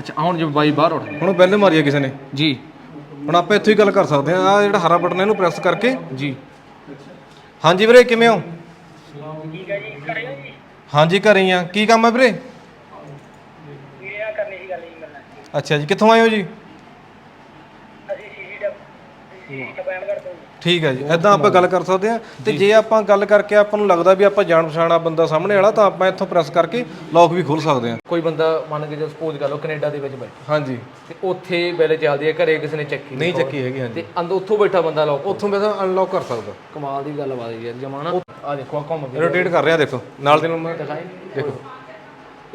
ਅੱਛਾ ਹੁਣ ਜੇ ਬਾਈ ਬਾਹਰ ਉੱਠ ਗਿਆ ਹੁਣ ਬੈਲ ਮਾਰੀ ਆ ਕਿਸੇ ਨੇ। ਜੀ। ਹੁਣ ਆਪਾਂ ਇੱਥੋਂ ਹੀ ਗੱਲ ਕਰ ਸਕਦੇ ਆ ਆ ਜਿਹੜਾ ਹਰਾ ਬਟਨ ਇਹਨੂੰ ਪ੍ਰੈਸ ਕਰਕੇ। ਜੀ। ਹਾਂਜੀ ਵੀਰੇ ਕਿਵੇਂ ਹੋ? ਹਾਂਜੀ ਘਰੇ ਹੀ ਆ। ਕੀ ਕੰਮ ਹੈ ਵੀਰੇ? ਵੀਰਿਆ ਕਰਨੀ ਸੀ ਗੱਲ ਜੀ ਮਿਲਣਾ ਅੱਛਾ ਜੀ ਕਿੱਥੋਂ ਆਏ ਹੋ ਜੀ? ਅਸੀਂ ਸੀਸੀ ਡਬ ਸੀਸੀ ਕਰ ਤੋਂ। ਠੀਕ ਹੈ ਜੀ ਐਦਾਂ ਆਪਾਂ ਗੱਲ ਕਰ ਸਕਦੇ ਆ ਤੇ ਜੇ ਆਪਾਂ ਗੱਲ ਕਰਕੇ ਆਪਾਂ ਨੂੰ ਲੱਗਦਾ ਵੀ ਆਪਾਂ ਜਾਣ ਪਛਾਣਾ ਬੰਦਾ ਸਾਹਮਣੇ ਵਾਲਾ ਤਾਂ ਆਪਾਂ ਇੱਥੋਂ ਪ੍ਰੈਸ ਕਰਕੇ ਲੌਕ ਵੀ ਖੋਲ ਸਕਦੇ ਆ ਕੋਈ ਬੰਦਾ ਮੰਨ ਕੇ ਜੇ ਸਪੋਜ਼ ਕਰ ਲਓ ਕੈਨੇਡਾ ਦੇ ਵਿੱਚ ਬੈਠਾ। ਹਾਂਜੀ। ਤੇ ਉੱਥੇ ਬੈਲ ਚੱਲਦੀ ਹੈ ਘਰੇ ਕਿਸੇ ਨੇ ਚੱਕੀ ਨਹੀਂ ਚੱਕੀ ਹੈਗੀ ਹਾਂਜੀ। ਤੇ ਅੰਦਰ ਉੱਥੋਂ ਬੈਠਾ ਬੰਦਾ ਲੋਕ ਉੱਥੋਂ ਵੈਸੇ ਅਨਲੌਕ ਕਰ ਸਕਦਾ। ਕਮਾਲ ਦੀ ਗੱਲ ਬਾਤ ਹੈ ਯਾਰ ਜਮਾਨਾ ਆ ਦੇਖੋ ਆ ਘੁੰਮ ਕੇ ਰੋਟੇਟ ਕਰ ਰਿਹਾ ਦੇਖੋ। ਨਾਲ ਦੇ ਨੂੰ ਮੈਂ ਦਿਖਾਈ ਦੇਖੋ।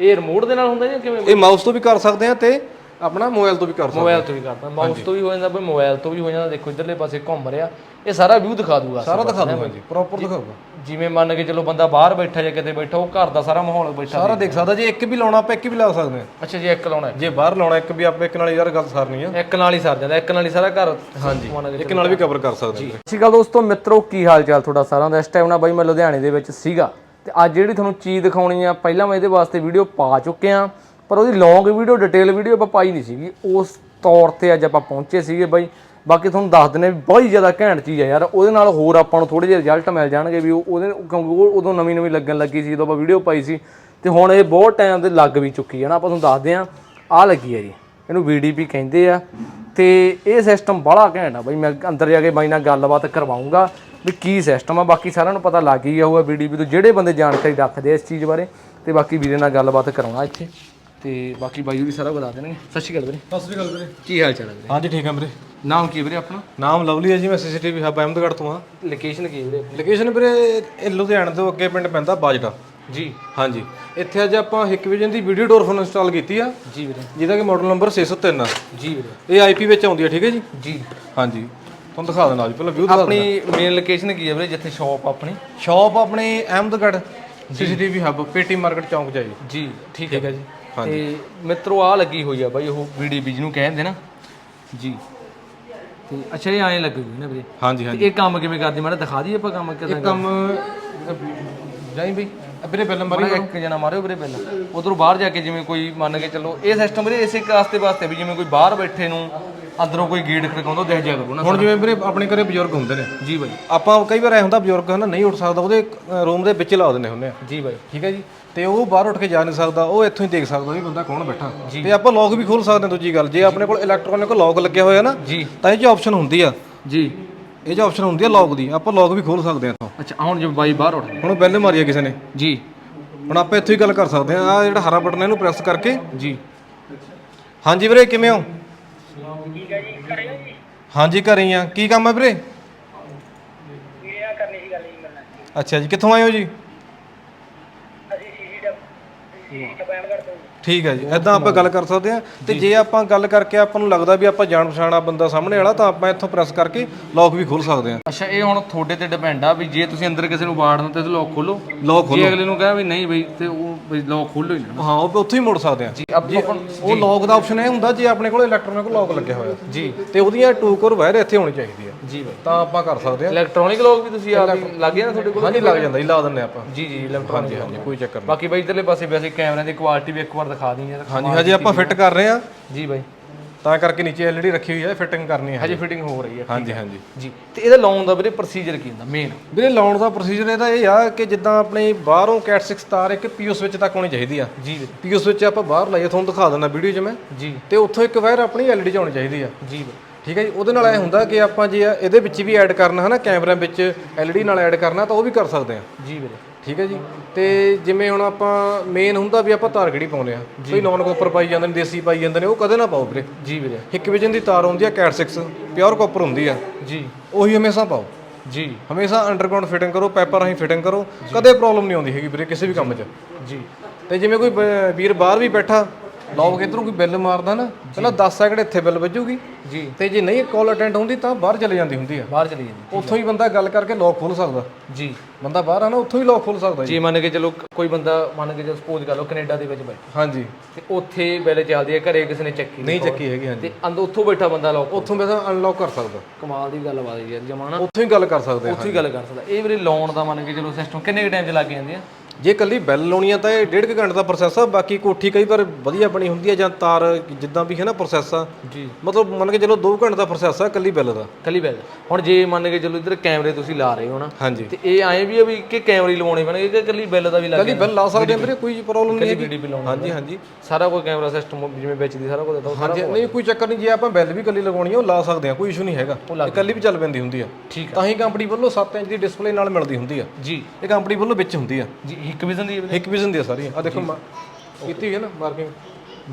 ਇਹ ਰਿਮੋਟ ਦੇ ਨਾਲ ਹੁੰਦਾ ਜਾਂ ਕਿਵੇਂ? ਇਹ ਮਾਊਸ ਤੋਂ ਵੀ ਕਰ ਸਕਦੇ ਆ ਤੇ ਆਪਣਾ ਮੋਬਾਈਲ ਤੋਂ ਵੀ ਕਰ ਸਕਦੇ ਮੋਬਾਈਲ ਤੋਂ ਵੀ ਕਰਦਾ ਮਾਊਸ ਤੋਂ ਵੀ ਹੋ ਜਾਂਦਾ ਬਈ ਮੋਬਾਈਲ ਤੋਂ ਵੀ ਹੋ ਜਾਂਦਾ। ਦੇਖੋ ਇਧਰਲੇ ਪਾਸੇ ਘੁੰਮ ਰਿਹਾ। ਇਹ ਸਾਰਾ ਵਿਊ ਦਿਖਾ ਦੂਗਾ ਸਾਰਾ ਦਿਖਾ ਦੂੰਗਾ ਜੀ ਪ੍ਰੋਪਰ ਦਿਖਾਊਗਾ। ਜਿਵੇਂ ਮੰਨ ਕੇ ਚਲੋ ਬੰਦਾ ਬਾਹਰ ਬੈਠਾ ਜਾਂ ਕਿਤੇ ਬੈਠਾ ਉਹ ਘਰ ਦਾ ਸਾਰਾ ਮਾਹੌਲ ਬੈਠਾ ਸਾਰਾ ਦੇਖ ਸਕਦਾ ਜੇ ਇੱਕ ਵੀ ਲਾਉਣਾ ਆਪਾਂ ਇੱਕ ਵੀ ਲਾ ਸਕਦੇ ਆ ਅੱਛਾ ਜੀ ਇੱਕ ਲਾਉਣਾ ਹੈ। ਜੇ ਬਾਹਰ ਲਾਉਣਾ ਇੱਕ ਵੀ ਆਪਾਂ ਇੱਕ ਨਾਲ ਯਾਰ ਗੱਲ ਸਾਰਨੀ ਆ। ਇੱਕ ਨਾਲ ਹੀ ਸਰ ਜਾਂਦਾ ਇੱਕ ਨਾਲ ਹੀ ਸਾਰਾ ਘਰ ਹਾਂਜੀ ਇੱਕ ਨਾਲ ਵੀ ਕਵਰ ਕਰ ਸਕਦੇ ਆ ਸਤਿ ਅਕਾਲ ਦੋਸਤੋ ਮਿੱਤਰੋ ਕੀ ਹਾਲ ਚਾਲ ਤੁਹਾਡਾ ਸਾਰਿਆਂ ਦਾ? ਇਸ ਟਾਈਮ ਨਾ ਬਾਈ ਮੈਂ ਲੁਧਿਆਣੇ ਦੇ ਵਿੱਚ ਸੀਗਾ। ਤੇ ਅੱਜ ਜਿਹੜੀ ਤੁਹਾਨੂੰ ਚੀਜ਼ ਦਿਖਾਉਣੀ ਆ ਪਹਿਲਾਂ ਮੈਂ ਇਹਦੇ ਵਾਸਤੇ ਵੀਡੀਓ ਪਾ ਚੁੱਕੇ ਆ ਪਰ ਉਹਦੀ ਲੌਂਗ ਵੀਡੀਓ ਡਿਟੇਲ ਵੀਡੀਓ ਆਪਾਂ ਪਾਈ ਨਹੀਂ ਸੀਗੀ। ਉਸ ਤੌਰ ਤੇ ਅੱਜ ਆਪਾਂ ਪਹੁੰਚੇ ਸੀਗੇ ਬਾਈ। ਬਾਕੀ ਤੁਹਾਨੂੰ ਦੱਸ ਦਿੰਨੇ ਵੀ ਬਹੁਤ ਹੀ ਜ਼ਿਆਦਾ ਘੈਂਟ ਚੀਜ਼ ਆ ਯਾਰ। ਉਹਦੇ ਨਾਲ ਹੋਰ ਆਪਾਂ ਨੂੰ ਥੋੜੇ ਜਿਹੇ ਰਿਜ਼ਲਟ ਮਿਲ ਜਾਣਗੇ ਵੀ ਉਹ- ਉਹਦੇ ਕਿਉਂਕਿ ਉਹ ਉਦੋਂ ਨਵੀਂ ਨਵੀਂ ਲੱਗਣ ਲੱਗੀ ਸੀ ਜਦੋਂ ਆਪਾਂ ਵੀਡੀਓ ਪਾਈ ਸੀ। ਤੇ ਹੁਣ ਇਹ ਬਹੁਤ ਟਾਈਮ ਤੇ ਲੱਗ ਵੀ ਚੁੱਕੀ ਹੈ ਨਾ। ਆਪਾਂ ਤੁਹਾਨੂੰ ਦੱਸਦੇ ਆ ਆ ਲੱਗੀ ਹੈ ਜੀ। ਇਹਨੂੰ ਵੀਡੀਪੀ ਕਹਿੰਦੇ ਆ। ਤੇ ਇਹ ਸਿਸਟਮ ਬੜਾ ਘੈਂਟ ਆ ਬਾਈ। ਮੈਂ ਅੰਦਰ ਜਾ ਕੇ ਬਾਈ ਨਾਲ ਗੱਲਬਾਤ ਕਰਵਾਉਂਗਾ ਵੀ ਕੀ ਸਿਸਟਮ ਆ। ਬਾਕੀ ਸਾਰਿਆਂ ਨੂੰ ਪਤਾ ਲੱਗ ਹੀ ਹੋਊਗਾ ਵੀਡੀਪੀ ਤੋਂ ਜਿਹੜੇ ਬੰਦੇ ਜਾਣਕਾਰੀ ਰੱਖਦੇ ਆ ਇਸ ਚੀਜ਼ ਬਾਰੇ। ਤੇ ਬਾਕੀ ਵੀਰੇ ਨਾਲ ਗੱਲਬਾਤ ਕਰਾਉਣਾ ਇੱਥੇ। ਤੇ ਬਾਕੀ ਬਾਈ ਵੀ ਸਾਰਾ ਬਤਾ ਦੇਣਗੇ। ਸਤਿ ਸ਼੍ਰੀ ਅਕਾਲ ਵੀਰੇ। ਸਤਿ ਸ੍ਰੀ ਅਕਾਲ ਵੀਰੇ। ਕੀ ਹਾਲ ਚਾਲ ਹੈ ਵੀਰੇ? ਹਾਂਜੀ ਠੀਕ ਹੈ ਵੀਰੇ। ਨਾਮ ਕੀ ਹੈ ਵੀਰੇ ਆਪਣਾ? ਨਾਮ ਲਵਲੀ ਹੈ ਜੀ ਮੈਂ ਸੀਸੀਟੀਵੀ ਹੱਬ ਅਹਿਮਦਗੜ੍ਹ ਤੋਂ ਆ। ਲੋਕੇਸ਼ਨ ਕੀ ਹੈ ਵੀਰੇ ਲੋਕੇਸ਼ਨ ਵੀਰੇ ਇਹ ਲੁਧਿਆਣੇ ਤੋਂ ਅੱਗੇ ਪਿੰਡ ਪੈਂਦਾ ਬਾਜਟਾ ਜੀ। ਹਾਂਜੀ। ਇੱਥੇ ਅੱਜ ਆਪਾਂ ਹਿਕਵਿਜਨ ਦੀ ਵੀਡੀਓ ਡੋਰ ਫੋਨ ਇੰਸਟਾਲ ਕੀਤੀ ਆ। ਜੀ ਵੀਰੇ। ਜਿਹਦਾ ਕਿ ਮਾਡਲ ਨੰਬਰ 603 ਆ। ਜੀ ਵੀਰੇ। ਇਹ ਆਈਪੀ ਵਿੱਚ ਆਉਂਦੀ ਹੈ ਠੀਕ ਹੈ ਜੀ? ਜੀ। ਹਾਂਜੀ। ਤੁਹਾਨੂੰ ਦਿਖਾ ਦੇਣਾ ਜੀ ਪਹਿਲਾਂ ਵਿਊ ਦਿਖਾ ਆਪਣੀ ਮੇਨ ਲੋਕੇਸ਼ਨ ਕੀ ਹੈ ਵੀਰੇ ਜਿੱਥੇ ਸ਼ਾਪ ਆਪਣੀ? ਸ਼ਾਪ ਆਪਣੇ ਅਹਿਮਦਗੜ੍ਹ ਸੀਸੀਟੀਵੀ ਹੱਬ ਪੇਟੀ ਮਾਰਕੀਟ ਚੌਂਕ 'ਚ ਆ ਜੀ। ਠੀਕ ਹੈ ਜੀ। ਤੇ ਮਿੱਤਰੋ ਆ ਲੱਗੀ ਹੋਈ ਆ ਬਾਈ ਉਹ ਵੀਡੀਪੀ ਜਿਹਨੂੰ ਕਹਿੰਦੇ ਨਾ। ਜੀ। ਤੇ ਅੱਛਾ ਇਹ ਐਂ ਲੱਗੀ ਹੋਈ ਨਾ ਵੀਰੇ। ਹਾਂਜੀ ਹਾਂਜੀ। ਇਹ ਕੰਮ ਕਿਵੇਂ ਕਰਦੀ? ਮਾੜਾ ਦਿਖਾ ਦਈਏ ਆਪਾਂ ਕੰਮ ਕਿਦਾਂ ਇਹ ਕੰਮ ਜਾਈ ਬਈ। ਵੀਰੇ ਬੈਲ ਮਾੜਾ ਇੱਕ ਜਣਾ ਮਾਰਿਓ ਵੀਰੇ ਪਹਿਲਾਂ। ਉਧਰੋਂ ਬਾਹਰ ਜਾ ਕੇ ਜਿਵੇਂ ਕੋਈ ਮੰਨ ਕੇ ਚੱਲੋ ਇਹ ਸਿਸਟਮ ਵੀਰੇ ਇਸੇ ਕਾਸਤੇ ਵਾਸਤੇ ਵੀ ਜਿਵੇਂ ਕੋਈ ਬਾਹਰ ਬੈਠੇ ਨੂੰ ਅੰਦਰੋਂ ਕੋਈ ਗੇਟ ਖੜਕਾਉਂਦਾ ਦਿਖ ਜਾ ਕਰੂ ਨਾ ਹੁਣ ਜਿਵੇਂ ਵੀਰੇ ਆਪਣੇ ਘਰੇ ਬਜ਼ੁਰਗ ਹੁੰਦੇ ਨੇ। ਜੀ ਬਾਈ। ਆਪਾਂ ਕਈ ਵਾਰ ਐ ਹੁੰਦਾ ਬਜ਼ੁਰਗ ਹਨਾ ਨਹੀਂ ਉੱਠ ਸਕਦਾ ਉਹਦੇ ਰੂਮ ਦੇ ਵਿੱਚ ਲਾ ਦਿੰਦੇ ਹੁੰਦੇ ਆ। ਜੀ ਬਾਈ। ਠੀਕ ਹੈ ਜੀ? ਤੇ ਉਹ ਬਾਹਰ ਉੱਠ ਕੇ ਜਾ ਨਹੀਂ ਸਕਦਾ ਉਹ ਇੱਥੋਂ ਹੀ ਦੇਖ ਸਕਦਾ ਵੀ ਬੰਦਾ ਕੌਣ ਬੈਠਾ। ਤੇ ਆਪਾਂ ਲੌਕ ਵੀ ਖੋਲ ਸਕਦੇ ਹਾਂ ਦੂਜੀ ਗੱਲ ਜੇ ਆਪਣੇ ਕੋਲ ਇਲੈਕਟ੍ਰੋਨਿਕ ਲੌਕ ਲੱਗਿਆ ਹੋਇਆ ਨਾ ਜੀ। ਤਾਂ ਇਹ 'ਚ ਆਪਸ਼ਨ ਹੁੰਦੀ ਆ। ਜੀ। ਇਹ 'ਚ ਆਪਸ਼ਨ ਹੁੰਦੀ ਆ ਲੌਕ ਦੀ ਆਪਾਂ ਲੌਕ ਵੀ ਖੋਲ ਸਕਦੇ ਹਾਂ ਇੱਥੋਂ। ਅੱਛਾ ਹੁਣ ਜੇ ਬਾਈ ਬਾਹਰ ਉੱਠ ਗਿਆ ਹੁਣ ਬੈਲ ਮਾਰੀ ਆ ਕਿਸੇ ਨੇ। ਜੀ। ਹੁਣ ਆਪਾਂ ਇੱਥੋਂ ਹੀ ਗੱਲ ਕਰ ਸਕਦੇ ਹਾਂ ਆ ਜਿਹੜਾ ਹਰਾ ਬਟਨ ਇਹਨੂੰ ਪ੍ਰੈਸ ਕਰਕੇ। ਜੀ। ਹਾਂਜੀ ਵੀਰੇ ਕਿਵੇਂ ਹੋ? ਹੈ ਜੀ ਜੀ ਹਾਂਜੀ ਘਰੇ ਹੀ ਆ। ਕੀ ਕੰਮ ਹੈ ਵੀਰੇ? ਵੀਰਿਆ ਕਰਨੀ ਸੀ ਗੱਲ ਜੀ ਮਿਲਣਾ ਅੱਛਾ ਜੀ ਕਿੱਥੋਂ ਆਏ ਹੋ ਜੀ ਅਸੀਂ ਸੀਸੀ ਡਬ ਸੀਸੀ ਡਬੈਨ ਕਰ ਤੋਂ ਠੀਕ ਹੈ ਜੀ ਐਦਾਂ ਆਪਾਂ ਗੱਲ ਕਰ ਸਕਦੇ ਹਾਂ। ਤੇ ਜੇ ਆਪਾਂ ਗੱਲ ਕਰਕੇ ਆਪਾਂ ਨੂੰ ਲੱਗਦਾ ਵੀ ਆਪਾਂ ਜਾਣ ਪਛਾਣਾ ਬੰਦਾ ਸਾਹਮਣੇ ਵਾਲਾ ਤਾਂ ਆਪਾਂ ਇੱਥੋਂ ਪ੍ਰੈਸ ਕਰਕੇ ਲੌਕ ਵੀ ਖੋਲ ਸਕਦੇ ਹਾਂ। ਅੱਛਾ ਇਹ ਹੁਣ ਤੁਹਾਡੇ ਤੇ ਡਿਪੈਂਡ ਆ ਵੀ ਜੇ ਤੁਸੀਂ ਅੰਦਰ ਕਿਸੇ ਨੂੰ ਵਾੜਨਾ ਤੇ ਲੋਕ ਖੋਲੋ ਲੌਕ ਜੇ ਅਗਲੇ ਨੂੰ ਕਹਾਂ ਵੀ ਨਹੀਂ ਬਈ ਤੇ ਉਹ ਬਈ ਲੋਕ ਖੋਲੋ ਹੀ ਨਾ। ਹਾਂ ਉਹ ਉੱਥੋਂ ਹੀ ਮੁੜ ਸਕਦੇ ਹਾਂ ਜੀ ਆਪਾਂ ਉਹ ਲੌਕ ਦਾ ਆਪਸ਼ਨ ਇਹ ਹੁੰਦਾ ਜੇ ਆਪਣੇ ਕੋਲ ਇਲੈਕਟ੍ਰੋਨਿਕ ਲੌਕ ਲੱਗਿਆ ਹੋਇਆ। ਜੀ। ਤੇ ਉਹਦੀਆਂ ਟੂ ਕੋਰ ਵਾਇਰ ਇੱਥੇ ਹੋਣੀ ਚਾਹੀਦੀ ਆ। ਜੀ ਬਾਈ। ਤਾਂ ਆਪਾਂ ਕਰ ਸਕਦੇ ਹਾਂ ਇਲੈਕਟ੍ਰੋਨਿਕ ਲੋਕ ਵੀ ਤੁਸੀਂ ਆਪ ਹੀ ਲੱਗ ਗਿਆ ਨਾ ਤੁਹਾਡੇ ਕੋਲ? ਹਾਂਜੀ ਲੱਗ ਜਾਂਦਾ ਜੀ ਲਾ ਦਿੰਨੇ ਆਪਾਂ। ਜੀ ਜੀ ਇਲੈਕਟ੍ਰੋਨਿਕ ਹਾਂਜੀ ਹਾਂਜੀ ਕੋਈ ਚੱਕਰ ਨਹੀਂ। ਬਾਕੀ ਬਾਈ ਇਧਰਲੇ ਪਾਸੇ ਵੈਸੇ ਕੈਮਰਿਆਂ ਦੀ ਕੁਆਲਿਟੀ ਵੀ ਇੱਕ ਵਾਰ ਦਿਖਾ ਦਿੰਦੇ ਆ ਹਾਂਜੀ ਹਜੇ ਆਪਾਂ ਫਿੱਟ ਕਰ ਰਹੇ ਹਾਂ ਜੀ ਬਾਈ। ਤਾਂ ਕਰਕੇ ਨੀਚੇ ਐਲਈਡੀ ਰੱਖੀ ਹੋਈ ਹੈ ਫਿਟਿੰਗ ਕਰਨੀ ਹੈ ਹਜੇ ਫਿਟਿੰਗ ਹੋ ਰਹੀ ਹੈ ਹਾਂਜੀ ਹਾਂਜੀ। ਜੀ ਤੇ ਇਹਦਾ ਲਾਉਣ ਦਾ ਵੀਰੇ ਪ੍ਰੋਸੀਜਰ ਕੀ ਹੁੰਦਾ ਮੇਨ ਵੀਰੇ ਲਾਉਣ ਦਾ ਪ੍ਰੋਸੀਜਰ ਇਹਦਾ ਇਹ ਆ ਕਿ ਜਿੱਦਾਂ ਆਪਣੇ ਬਾਹਰੋਂ ਕੈਟ 6 ਤਾਰ ਇੱਕ ਪੀਓ ਸਵਿਚ ਤੱਕ ਹੋਣੀ ਚਾਹੀਦੀ ਆ। ਜੀ ਵੀਰੇ। ਪੀਓ ਸਵਿਚ ਆਪਾਂ ਬਾਹਰ ਲਾਈਏ ਤੁਹਾਨੂੰ ਦਿਖਾ ਦਿੰਦਾ ਵੀਡੀਓ 'ਚ ਮੈਂ। ਜੀ। ਤੇ ਉੱਥੋਂ ਇੱਕ ਵਾਇਰ ਆਪਣੀ ਐਲਈਡੀ 'ਚ ਹੋਣੀ ਚਾਹੀਦੀ ਆ। ਜੀ ਠੀਕ ਹੈ ਜੀ ਉਹਦੇ ਨਾਲ ਇਹ ਹੁੰਦਾ ਕਿ ਆਪਾਂ ਜੇ ਇਹਦੇ ਵਿੱਚ ਵੀ ਐਡ ਕਰਨਾ ਹੈ ਨਾ ਕੈਮਰਾ ਵਿੱਚ ਐਲਈਡੀ ਨਾਲ ਐਡ ਕਰਨਾ ਤਾਂ ਉਹ ਵੀ ਕਰ ਸਕਦੇ ਆ ਜੀ ਵੀਰੇ। ਠੀਕ ਹੈ ਜੀ ਤੇ ਜਿਵੇਂ ਹੁਣ ਆਪਾਂ ਮੇਨ ਹੁੰਦਾ ਵੀ ਆਪਾਂ ਤਾਰ ਕਿਹੜੀ ਪਾਉਂਦੇ ਆ ਕੋਈ ਨੌਨ ਕਾਪਰ ਪਾਈ ਜਾਂਦੇ ਨੇ ਦੇਸੀ ਪਾਈ ਜਾਂਦੇ ਨੇ ਉਹ ਕਦੇ ਨਾ ਪਾਓ ਵੀਰੇ। ਜੀ ਵੀਰੇ। ਹਿੱਕ ਵਿਜਨ ਦੀ ਤਾਰ ਹੁੰਦੀ ਆ ਕੈਟ 6 ਪਿਓਰ ਕਾਪਰ ਹੁੰਦੀ ਆ। ਜੀ। ਉਹੀ ਹਮੇਸ਼ਾ ਪਾਓ। ਜੀ। ਹਮੇਸ਼ਾ ਅੰਡਰਗਰਾਉਂਡ ਫਿਟਿੰਗ ਕਰੋ ਪੈਪਰ ਰਾਹੀਂ ਫਿਟਿੰਗ ਕਰੋ ਕਦੇ ਪ੍ਰੋਬਲਮ ਨਹੀਂ ਆਉਂਦੀ ਹੈਗੀ ਵੀਰੇ ਕਿਸੇ ਵੀ ਕੰਮ 'ਚ। ਜੀ। ਤੇ ਜਿਵੇਂ ਕੋਈ ਵੀਰ ਬਾਹਰ ਵੀ ਬੈਠਾ ਲੋਕ ਇਧਰੋਂ ਕੋਈ ਬਿੱਲ ਮਾਰਦਾ ਨਾ ਪਹਿਲਾਂ 10 ਸੈਕਿੰਡ ਇੱਥੇ ਬਿੱਲ ਵੱਜੂਗੀ। ਜੀ। ਤੇ ਜੇ ਨਹੀਂ ਕਾਲ ਅਟੈਂਡ ਹੁੰਦੀ ਤਾਂ ਬਾਹਰ ਚਲੇ ਜਾਂਦੀ ਹੁੰਦੀ ਆ। ਬਾਹਰ ਚਲੀ ਜਾਂਦੀ। ਉੱਥੋਂ ਹੀ। ਬੰਦਾ ਗੱਲ ਕਰਕੇ ਲੋਕ ਖੋਲ ਸਕਦਾ। ਜੀ। ਬੰਦਾ ਬਾਹਰ ਆ ਨਾ ਉੱਥੋਂ ਹੀ ਲੋਕ ਖੋਲ ਸਕਦਾ ਜੀ। ਜੀ ਮੰਨ ਕੇ ਚਲੋ ਕੋਈ ਬੰਦਾ ਮੰਨ ਕੇ ਜੇ ਸਪੋਜ਼ ਕਰ ਲਓ ਕੈਨੇਡਾ ਦੇ ਵਿੱਚ ਬੈਠਾ। ਹਾਂਜੀ। ਤੇ ਉੱਥੇ ਬੈਲ ਚੱਲਦੀ ਹੈ ਘਰੇ ਕਿਸੇ ਨੇ ਚੱਕੀ ਨਹੀਂ ਚੱਕੀ ਹੈਗੀ ਹਾਂਜੀ। ਤੇ ਅੰਦਰ ਉੱਥੋਂ ਬੈਠਾ ਬੰਦਾ ਲੋਕ ਉੱਥੋਂ ਵੈਸੇ ਅਨਲੌਕ ਕਰ ਸਕਦਾ। ਕਮਾਲ ਦੀ ਗੱਲ ਬਾਤ ਹੈ ਯਾਰ ਜਮਾਨਾ ਉੱਥੋਂ ਹੀ ਗੱਲ ਕਰ ਸਕਦੇ ਆ ਉੱਥੋਂ ਹੀ ਗੱਲ ਕਰ ਸਕਦਾ। ਇਹ ਵੀਰੇ ਲਾਉਣ ਦਾ ਮੰਨ ਕੇ ਚਲੋ ਸਿਸਟਮ ਕਿੰਨੇ ਟਾਈਮ ਚ ਲੱਗ ਜਾਂਦੇ ਆ? ਜੇ ਕੱਲੀ ਬੈਲ ਲਾਉਣੀ ਆ ਤਾਂ ਇਹ ਡੇਢ ਕੁ ਘੰਟੇ ਦਾ ਪ੍ਰੋਸੈਸ ਆ ਬਾਕੀ ਕੋਠੀ ਕਈ ਵਾਰ ਵਧੀਆ ਬਣੀ ਹੁੰਦੀ ਆ ਜਾਂ ਤਾਰ ਜਿੱਦਾਂ ਵੀ ਹੈ ਨਾ ਪ੍ਰੋਸੈਸ ਆ। ਜੀ। ਮਤਲਬ ਮੰਨ ਕੇ ਚਲੋ 2 ਘੰਟੇ ਦਾ ਪ੍ਰੋਸੈਸ ਆ ਕੱਲੀ ਬੈਲ ਦਾ। ਕੱਲੀ ਬੈਲ ਹੁਣ ਜੇ ਮੰਨ ਕੇ ਚਲੋ ਇੱਧਰ ਕੈਮਰੇ ਤੁਸੀਂ ਲਾ ਰਹੇ ਹੋ ਨਾ ਹਾਂਜੀ। ਤੇ ਇਹ ਆਏ ਵੀ ਆ ਵੀ ਕਿ ਕੈਮਰੇ ਲਵਾਉਣੇ ਪੈਣਗੇ ਕਿ ਕੱਲੀ ਬੈਲ ਦਾ ਵੀ ਲੱਗ ਕੱਲੀ ਬੈਲ ਲਾ ਸਕਦੇ ਆ ਵੀਰੇ ਕੋਈ ਪ੍ਰੋਬਲਮ ਨਹੀਂ ਹੈਗੀ। ਹਾਂਜੀ ਹਾਂਜੀ। ਸਾਰਾ ਕੋਈ ਕੈਮਰਾ ਸਿਸਟਮ ਜਿਵੇਂ ਵਿੱਚ ਦੀ ਸਾਰਾ ਕੁਝ ਦਿੱਤਾ ਹਾਂਜੀ ਨਹੀਂ ਕੋਈ ਚੱਕਰ ਨਹੀਂ ਜੇ ਆਪਾਂ ਬੈਲ ਵੀ ਕੱਲੀ ਲਗਾਉਣੀ ਆ ਉਹ ਲਾ ਸਕਦੇ ਆ ਕੋਈ ਇਸ਼ੂ ਨਹੀਂ ਹੈਗਾ। ਕੱਲੀ ਵੀ ਚੱਲ ਪੈਂਦੀ ਹੁੰਦੀ ਆ। ਠੀਕ ਤਾਂ ਹੀ ਕੰਪਨੀ ਵੱਲੋਂ 7 ਇੰਚ ਦੀ ਡਿਸਪਲੇ ਨਾਲ ਮਿਲਦੀ ਹੁੰਦੀ ਆ। ਜੀ। ਇਹ ਕੰਪਨੀ ਵੱਲੋਂ ਵਿੱਚ ਹੁੰਦੀ ਆ। ਜੀ ਇੱਕ ਵਿਜ਼ਨ ਦੀ ਇੱਕ ਵਿਜ਼ਨ ਦੀ ਆ ਸਾਰੀ ਆ। ਦੇਖੋ ਮਾ- ਕੀਤੀ ਹੋਈ ਹੈ ਨਾ ਮਾਰਕਿੰਗ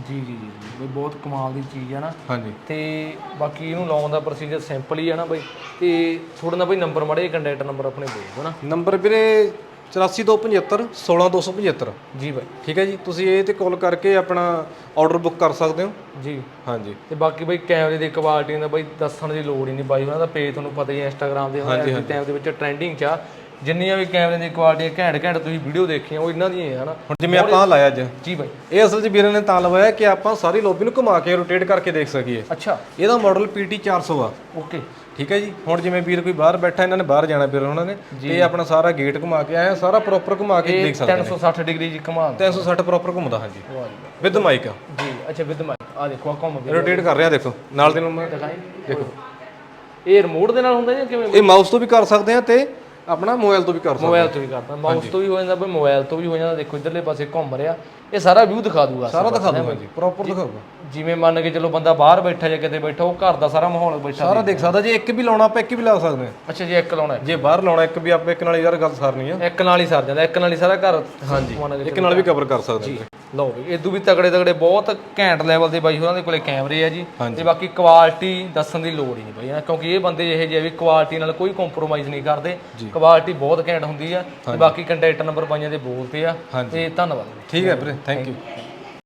ਜੀ ਜੀ ਜੀ ਬਈ ਬਹੁਤ ਕਮਾਲ ਦੀ ਚੀਜ਼ ਹੈ ਨਾ। ਹਾਂਜੀ। ਤੇ ਬਾਕੀ ਇਹਨੂੰ ਲਾਉਣ ਦਾ ਪ੍ਰੋਸੀਜਰ ਸਿੰਪਲ ਹੀ ਹੈ ਨਾ ਬਈ। ਤੇ ਥੋੜਾ ਨਾ ਬਈ ਨੰਬਰ ਮੜੇ ਕੰਟੈਕਟ ਨੰਬਰ ਆਪਣੇ ਬੋਲ ਨਾ। ਨੰਬਰ ਵੀਰੇ 8475 16275 ਜੀ ਬਾਈ। ਠੀਕ ਹੈ ਜੀ? ਤੁਸੀਂ ਇਹ ਤੇ ਕਾਲ ਕਰਕੇ ਆਪਣਾ ਆਰਡਰ ਬੁੱਕ ਕਰ ਸਕਦੇ ਹੋ। ਜੀ। ਹਾਂਜੀ। ਤੇ ਬਾਕੀ ਬਈ ਕੈਮਰੇ ਦੀ ਕੁਆਲਿਟੀ ਦਾ ਬਈ ਦੱਸਣ ਦੀ ਲੋੜ ਹੀ ਨਹੀਂ ਬਾਈ। ਉਹਨਾਂ ਦਾ ਪੇਜ ਤੁਹਾਨੂੰ ਪਤਾ ਹੀ ਹੈ ਇੰਸਟਾਗ੍ਰam ਦੇ ਹੁਣ ਇਸ ਟਾਈਮ ਦੇ ਵਿੱਚ ਟ੍ਰੈਂਡਿੰਗ 'ਚ ਆ। ਜਿੰਨੀਆਂ ਵੀ ਕੈਮਰੇ ਦੀ ਕੁਆਲਿਟੀ ਘੈਂਟ ਘੈਂਟ ਤੁਸੀਂ ਵੀਡੀਓ ਦੇਖੀਆਂ ਉਹ ਇਹਨਾਂ ਦੀਆਂ ਹੀ ਹੈ ਹਨਾ? ਹੁਣ ਜਿਵੇਂ ਆਪਾਂ ਆਹ ਲਾਇਆ ਅੱਜ ਜੀ ਬਾਈ। ਇਹ ਅਸਲ 'ਚ ਵੀਰੇ ਨੇ ਤਾਂ ਲਵਾਇਆ ਕਿ ਆਪਾਂ ਸਾਰੀ ਲੌਬੀ ਨੂੰ ਘੁਮਾ ਕੇ ਰੋਟੇਟ ਕਰਕੇ ਦੇਖ ਸਕੀਏ। ਅੱਛਾ। ਇਹਦਾ ਮਾਡਲ PT 400 ਆ। ਓਕੇ ਠੀਕ ਹੈ ਜੀ? ਹੁਣ ਜਿਵੇਂ ਵੀਰ ਕੋਈ ਬਾਹਰ ਬੈਠਾ ਇਹਨਾਂ ਨੇ ਬਾਹਰ ਜਾਣਾ ਵੀਰ ਉਹਨਾਂ ਨੇ ਤੇ ਆਪਣਾ ਸਾਰਾ ਗੇਟ ਘੁਮਾ ਕੇ ਆਇਆ ਸਾਰਾ ਪ੍ਰੋਪਰ ਘੁਮਾ ਕੇ ਦੇਖ ਸਕਦੇ 360 ਡਿਗਰੀ ਜੀ ਕਮਾਲ 360 ਪ੍ਰੋਪਰ ਘੁੰਮਦਾ ਹਾਂਜੀ। ਵਿਦ ਮਾਈਕ ਜੀ ਅੱਛਾ ਵਿਦ ਮਾਈਕ ਆ ਦੇਖੋ ਆ ਘੁੰਮ ਵੀ ਰੋਟੇਟ ਕਰ ਰਿਹਾ ਦੇਖੋ। ਨਾਲ ਦੇ ਨੂੰ ਮੈਂ ਦੇਖੋ। ਇਹ ਰਿਮੋਟ ਦੇ ਨਾਲ ਹੁੰਦਾ ਜਾਂ ਕਿਵੇਂ? ਇਹ ਮਾਊਸ ਤੋਂ ਵੀ ਕਰ ਸਕਦੇ ਆ ਤੇ ਆਪਣਾ ਮੋਬਾਈਲ ਤੋਂ ਵੀ ਕਰ ਸਕਦੇ ਮੋਬਾਈਲ ਤੋਂ ਵੀ ਕਰਦਾ। ਮਾਊਸ ਤੋਂ ਵੀ ਹੋ ਜਾਂਦਾ ਬਈ ਮੋਬਾਈਲ ਤੋਂ ਵੀ ਹੋ ਜਾਂਦਾ। ਦੇਖੋ ਇਧਰਲੇ ਪਾਸੇ ਘੁੰਮ ਰਿਹਾ। ਇਹ ਸਾਰਾ ਵਿਊ ਦਿਖਾ ਦੂਗਾ ਸਾਰਾ ਦਿਖਾ ਦੂੰਗਾ ਜੀ ਪ੍ਰੋਪਰ ਦਿਖਾਊਗਾ। ਜਿਵੇਂ ਮੰਨ ਕੇ ਚਲੋ ਬੰਦਾ ਬਾਹਰ ਬੈਠਾ ਜਾਂ ਕਿਤੇ ਬੈਠਾ ਉਹ ਘਰ ਦਾ ਸਾਰਾ ਮਾਹੌਲ ਬੈਠਾ ਸਾਰਾ ਦੇਖ ਸਕਦਾ ਜੇ ਇੱਕ ਵੀ ਲਾਉਣਾ ਆਪਾਂ ਇੱਕ ਵੀ ਲਾ ਸਕਦੇ ਆ ਅੱਛਾ ਜੀ ਇੱਕ ਲਾਉਣਾ ਹੈ। ਜੇ ਬਾਹਰ ਲਾਉਣਾ ਇੱਕ ਵੀ ਆਪਾਂ ਇੱਕ ਨਾਲ ਯਾਰ ਗੱਲ ਸਾਰਨੀ ਆ। ਇੱਕ ਨਾਲ ਹੀ ਸਰ ਜਾਂਦਾ ਇੱਕ ਨਾਲ ਹੀ ਸਾਰਾ ਘਰ ਹਾਂਜੀ ਇੱਕ ਨਾਲ ਵੀ ਕਵਰ ਕਰ ਸਕਦੇ ਆ ਲਓ ਵੀ ਇਦੋਂ ਵੀ ਤਗੜੇ ਤਗੜੇ ਬਹੁਤ ਘੈਂਟ ਲੈਵਲ ਦੇ ਬਾਈ ਹੋਰਾਂ ਦੇ ਕੋਲੇ ਕੈਮਰੇ ਆ ਜੀ। ਤੇ ਬਾਕੀ ਕੁਆਲਿਟੀ ਦੱਸਣ ਦੀ ਲੋੜ ਹੀ ਨਹੀਂ ਬਾਈ ਕਿਉਂਕਿ ਇਹ ਬੰਦੇ ਜਿਹੇ ਜਿਹੇ ਵੀ ਕੁਆਲਿਟੀ ਨਾਲ ਕੋਈ ਕੰਪਰੋਮਾਈਜ਼ ਨਹੀਂ ਕਰਦੇ। ਕੁਆਲਿਟੀ ਬਹੁਤ ਘੈਂਟ ਹੁੰਦੀ ਆ। ਤੇ ਬਾਕੀ ਕੰਟੈਕਟ ਨੰਬਰ ਪਾਈਆਂ ਦੇ ਬੋਲਤੇ ਆ। ਤੇ ਧੰਨਵਾਦ। ਠੀਕ ਹੈ ਵੀਰੇ। thank you.